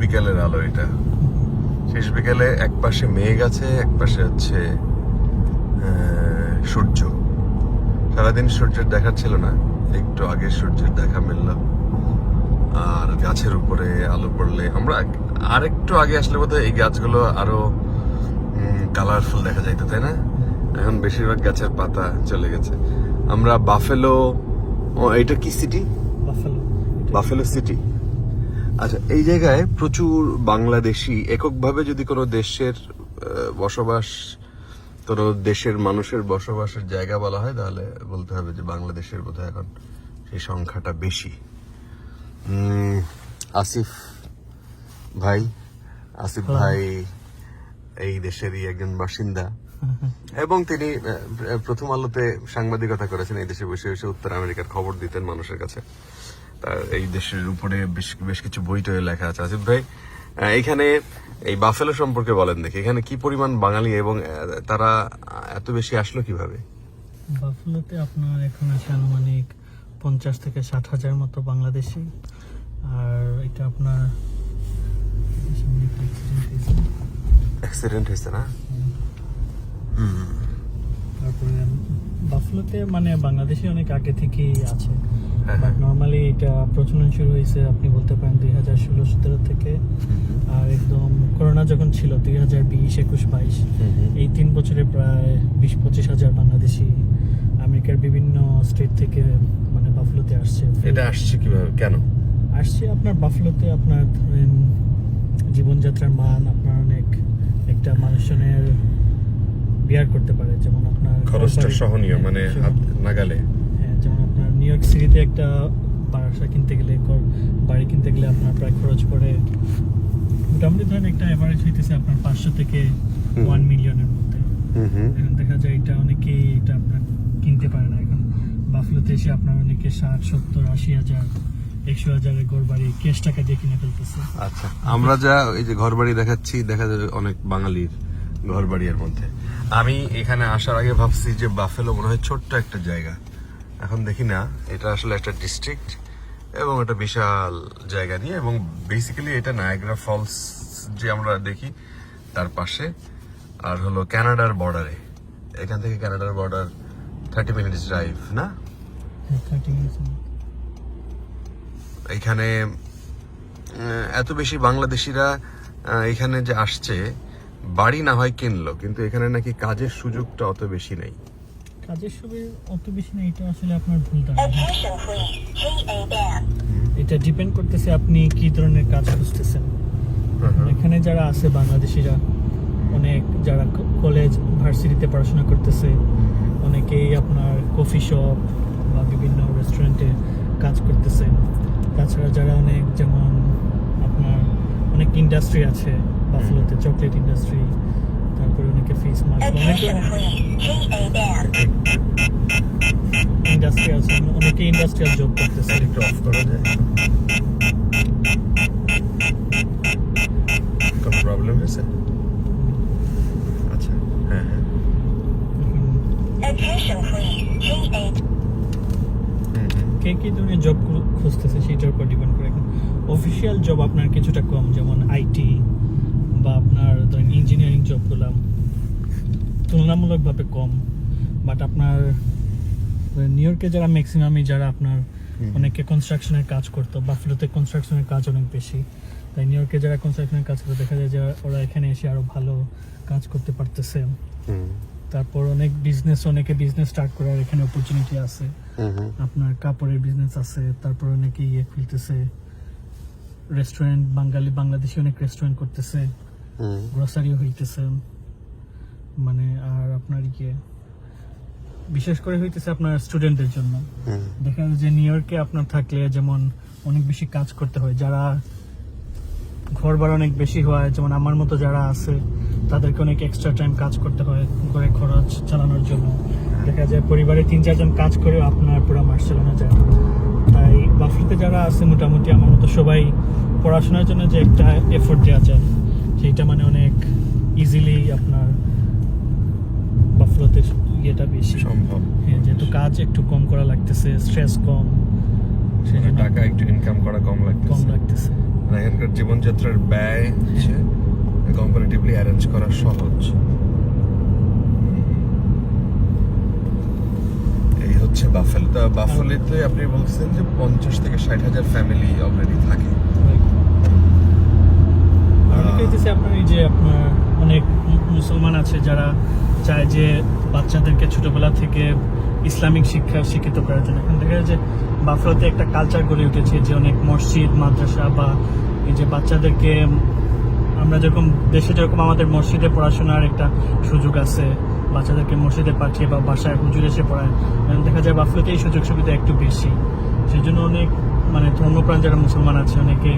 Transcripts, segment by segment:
বিকেলের আলো এটা। শেষ বিকেলে এক পাশে মেঘ আছে এক পাশে হচ্ছে সূর্য। সারাদিন সূর্যের দেখা ছিল না একটু আগে সূর্যের দেখা মিলল। আর গাছের উপরে আলো পড়লে আমরা আর একটু আগে আসলে বোধহয় এই গাছগুলো আরও কালারফুল দেখা যাইতো তাই না? এখন বেশিরভাগ গাছের পাতা চলে গেছে। আমরা বাফেলো ও এটা কি সিটি বাফেলো বাফেলো সিটি আচ্ছা এই জায়গায় প্রচুর বাংলাদেশি এককভাবে যদি কোনো দেশের বসবাস কোনো দেশের মানুষের বসবাসের জায়গা বলা হয় তাহলে বলতে হবে যে বাংলাদেশের বোধহয় এখন সেই সংখ্যাটা বেশি। আসিফ ভাই আসিফ ভাই এই দেশেরই একজন বাসিন্দা। এবং তিনি প্রথম আলোতে সাংবাদিকতা করেছেন এই দেশে বসে বসে উত্তর আমেরিকার খবর দিতেন মানুষের কাছে। তার এই দেশের উপরে বেশ বেশ কিছু বই টয়ে লেখা আছে। আসিফ ভাই এখানে এই বাফেলো সম্পর্কে বলেন দেখি। এখানে কি পরিমাণ বাঙালি এবং তারা এত বেশি আসলো কীভাবে? বাফেলোতে আপনার এখন আছে আনুমানিক পঞ্চাশ থেকে ষাট হাজার মতো বাংলাদেশি। আর এটা আপনার। অ্যাক্সিডেন্ট হয়েছে না? তারপরে বাফলোতে মানে বাংলাদেশি অনেক আগে থেকেই আছে। বাট হ্যাঁ। নর্মালি এটা প্রচলন শুরু হয়েছে আপনি বলতে পারেন দুই হাজার ষোলো সতেরো থেকে। আর একদম করোনা যখন ছিল দুই হাজার বিশ একুশ বাইশ এই তিন বছরে প্রায় বিশ পঁচিশ হাজার বাংলাদেশি আমেরিকার বিভিন্ন স্টেট থেকে মানে বাফলোতে আসছে। এটা আসছে কীভাবে? কেন? আসছে আপনার বাফলোতে আপনার ধরেন জীবনযাত্রার মান আপনার অনেক একটা মানুষজনের বিয়ার করতে পারে। যেমন আপনার খরচটা সহনীয় মানে হ্যাঁ, নাগালে। নিউ ইয়র্ক সিটিতে একটা বাসা কিনতে গেলে বাড়ি কিনতে গেলে আপনার প্রায় খরচ পড়ে। মোটামুটি ধরেন একটা অ্যাভারেজ হইতেছে আপনার পাঁচশো থেকে ওয়ান মিলিয়নের মধ্যে। এখন দেখা যায় এটা অনেকেই এটা আপনার কিনতে পারে না। এখন বাফলোতে এসে আপনার অনেকে ষাট সত্তর আশি হাজার একশো হাজারের ঘর বাড়ি ক্যাশ টাকা দিয়ে কিনে ফেলতেছে। আচ্ছা আমরা যা এই যে ঘর বাড়ি দেখাচ্ছি দেখা যাবে অনেক বাঙালির ঘর বাড়ির মধ্যে। আমি এখানে আসার আগে ভাবছি যে বাফেলো মনে হয় ছোট্ট একটা জায়গা। এখন দেখি না এটা আসলে একটা ডিস্ট্রিক্ট এবং এটা বিশাল জায়গা নিয়ে এবং বেসিক্যালি এটা নায়াগ্রা ফলস যে আমরা দেখি তার পাশে আর হলো কানাডার বর্ডারে এখান থেকে কানাডার বর্ডার থার্টি মিনিটস ড্রাইভ না? হ্যাঁ, 30 minutes এর মধ্যে। এখানে এত বেশি বাংলাদেশিরা এখানে যে আসছে বাড়ি না হয় কিনলো কিন্তু এখানে নাকি কাজের সুযোগটা অত বেশি নেই। কাজের সুবিধা অত বেশি না এটা আসলে আপনার ভুল. এটা ডিপেন্ড করতেছে আপনি কি ধরনের কাজ খুঁজতেছেন। এখানে যারা আছে বাংলাদেশিরা অনেক যারা কলেজ ভার্সিটিতে পড়াশোনা করতেছে অনেকেই আপনার কফি শপ বা বিভিন্ন রেস্টুরেন্টে কাজ করতেছে তাছাড়া যারা অনেক যেমন আপনার অনেক ইন্ডাস্ট্রি আছে বাফলোতে চকলেট ইন্ডাস্ট্রি তারপরে অনেকে ফিস মাছ অনেক Attention please. GA band. Industry আছে অনেকে ইন্ডাস্ট্রিয়াল জব করতেছে একটু অফ করা যায় কোনো প্রবলেম হয়েছে আচ্ছা হ্যাঁ হ্যাঁ। কে কি ধরনের জব খুঁজতেছে সেটার উপর ডিপেন্ড করে অফিসিয়াল জব আপনার কিছুটা কম যেমন আইটি বা আপনার ধরেন ইঞ্জিনিয়ারিং জবগুলো তুলনামূলকভাবে কম বাট আপনার নিউ ইয়র্কে যারা ম্যাক্সিমামই যারা আপনার অনেকে কনস্ট্রাকশনের কাজ করতো বাফলোতে কনস্ট্রাকশনের কাজ অনেক বেশি। তাই নিউ ইয়র্কে যারা কনস্ট্রাকশনের কাজ করতো দেখা যায় যে ওরা এখানে এসে আরও ভালো কাজ করতে পারতেছে। তারপর অনেক বিজনেস অনেকে বিজনেস স্টার্ট করার এখানে অপরচুনিটি আছে। আপনার কাপড়ের বিজনেস আছে তারপর অনেকে ইয়ে খুলতেছে। রেস্টুরেন্ট বাঙালি বাংলাদেশি অনেক রেস্টুরেন্ট করতেছে। গ্রোসারিও হইতেছে। মানে আর আপনার ইয়ে বিশেষ করে হইতেছে আপনার স্টুডেন্টদের জন্য। দেখা যায় যে নিউ ইয়র্কে আপনার থাকলে যেমন অনেক বেশি কাজ করতে হয় যারা ঘর ভাড়া অনেক বেশি হয় যেমন আমার মতো যারা আছে তাদেরকে অনেক এক্সট্রা টাইম কাজ করতে হয় ঘরে খরচ চালানোর জন্য। দেখা যায় পরিবারে তিন চারজন কাজ করেও আপনার পুরো মাস চালানো যায়। তাই বাফিতে যারা আছে মোটামুটি আমার মতো সবাই পড়াশোনার জন্য যে একটা এফোর্ট দেওয়া যায়। সেইটা মানে অনেক ইজিলি আপনার বাফলোতে ইয়েটা বেশি। সম্ভব। হ্যাঁ যেহেতু কাজ একটু কম করা লাগতেছে স্ট্রেস কম সেই টাকা একটু ইনকাম করা কম লাগতেছে কম লাগতেছে। মানে এখানকার জীবনযাত্রার ব্যয় হচ্ছে কম্পারেটিভলি অ্যারেঞ্জ করা সহজ। এই হচ্ছে বাফেলো তা বাফেলোতে আপনি বলছেন যে পঞ্চাশ থেকে ষাট হাজার ফ্যামিলি অলরেডি থাকে অনেকে হইতেছে আপনার এই যে আপনার অনেক মু- মুসলমান আছে যারা চায় যে বাচ্চাদেরকে ছোটবেলা থেকে ইসলামিক শিক্ষা শিক্ষিত করার জন্য। এখান থেকে যে বাফলোতে একটা কালচার গড়ে উঠেছে যে অনেক মসজিদ, মাদ্রাসা বা এই যে বাচ্চাদেরকে আমরা যেরকম দেশে যেরকম আমাদের মসজিদে পড়াশোনার একটা সুযোগ আছে, বাচ্চাদেরকে মসজিদে পাঠিয়ে বা বাসায় হুজুর এসে পড়ায় দেখা যায় বাফলোতে এই সুযোগ সুবিধা একটু বেশি। সেই জন্য অনেক মানে ধর্মপ্রাণ যারা মুসলমান আছে অনেকে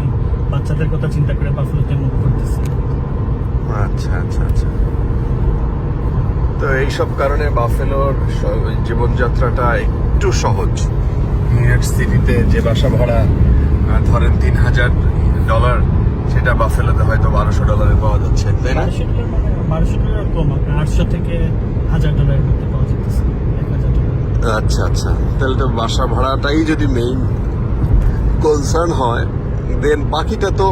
বাচ্চাদের কথা চিন্তা করে বাফলোতে মুখ করতেছে আচ্ছা আচ্ছা আচ্ছা। তো এইসব কারণে বাফেলোর জীবনযাত্রাটা একটু সহজ। নিউ ইয়র্ক সিটিতে যে বাসা ভাড়া ধরেন তিন হাজার ডলার সেটা বাফেলোতে হয়তো বারোশো ডলারে পাওয়া যাচ্ছে তাই না? বারোশো ডলার মানে কম আটশো থেকে হাজার ডলারের মধ্যে পাওয়া ডলার। আচ্ছা আচ্ছা। তাহলে তো বাসা ভাড়াটাই যদি মেইন কনসার্ন হয় দেন বাকিটা তো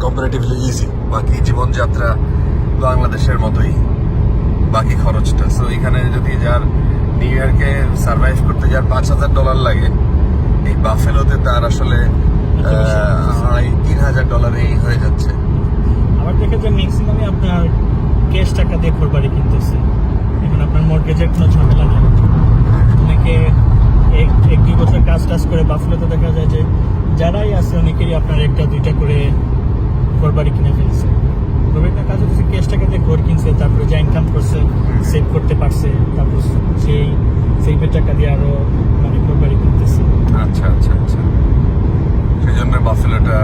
কম্পারেটিভলি ইজি বাকি জীবনযাত্রা বাংলাদেশের মতোই বাকি খরচটা। সো এখানে যদি যার নিউ ইয়র্কে সার্ভাইভ করতে যার পাঁচ হাজার ডলার লাগে এই বাফেলোতে তার আসলে আড়াই তিন হাজার ডলারেই হয়ে যাচ্ছে। আবার দেখা যায় ম্যাক্সিমামই আপনার ক্যাশ টাকা দিয়ে ঘর বাড়ি কিনতেছে। এখন আপনার মর্গেজের কোনো ঝামেলা নেই। অনেকে এক এক দুই বছর কাজ টাজ করে বাফলোতে দেখা যায় যে যারাই আছে অনেকেরই আপনার একটা দুইটা করে ঘর কিনে ফেলছে। রবিটা কাজ হচ্ছে ক্যাশ টাকা দিয়ে ঘর কিনছে, তারপরে যা ইনকাম করছে সেভ করতে পারছে, তারপর সেই সেভের টাকা দিয়ে আরও মানে ঘর বাড়ি কিনতেছে। আচ্ছা আচ্ছা আচ্ছা। সেই জন্য বাফেলোটা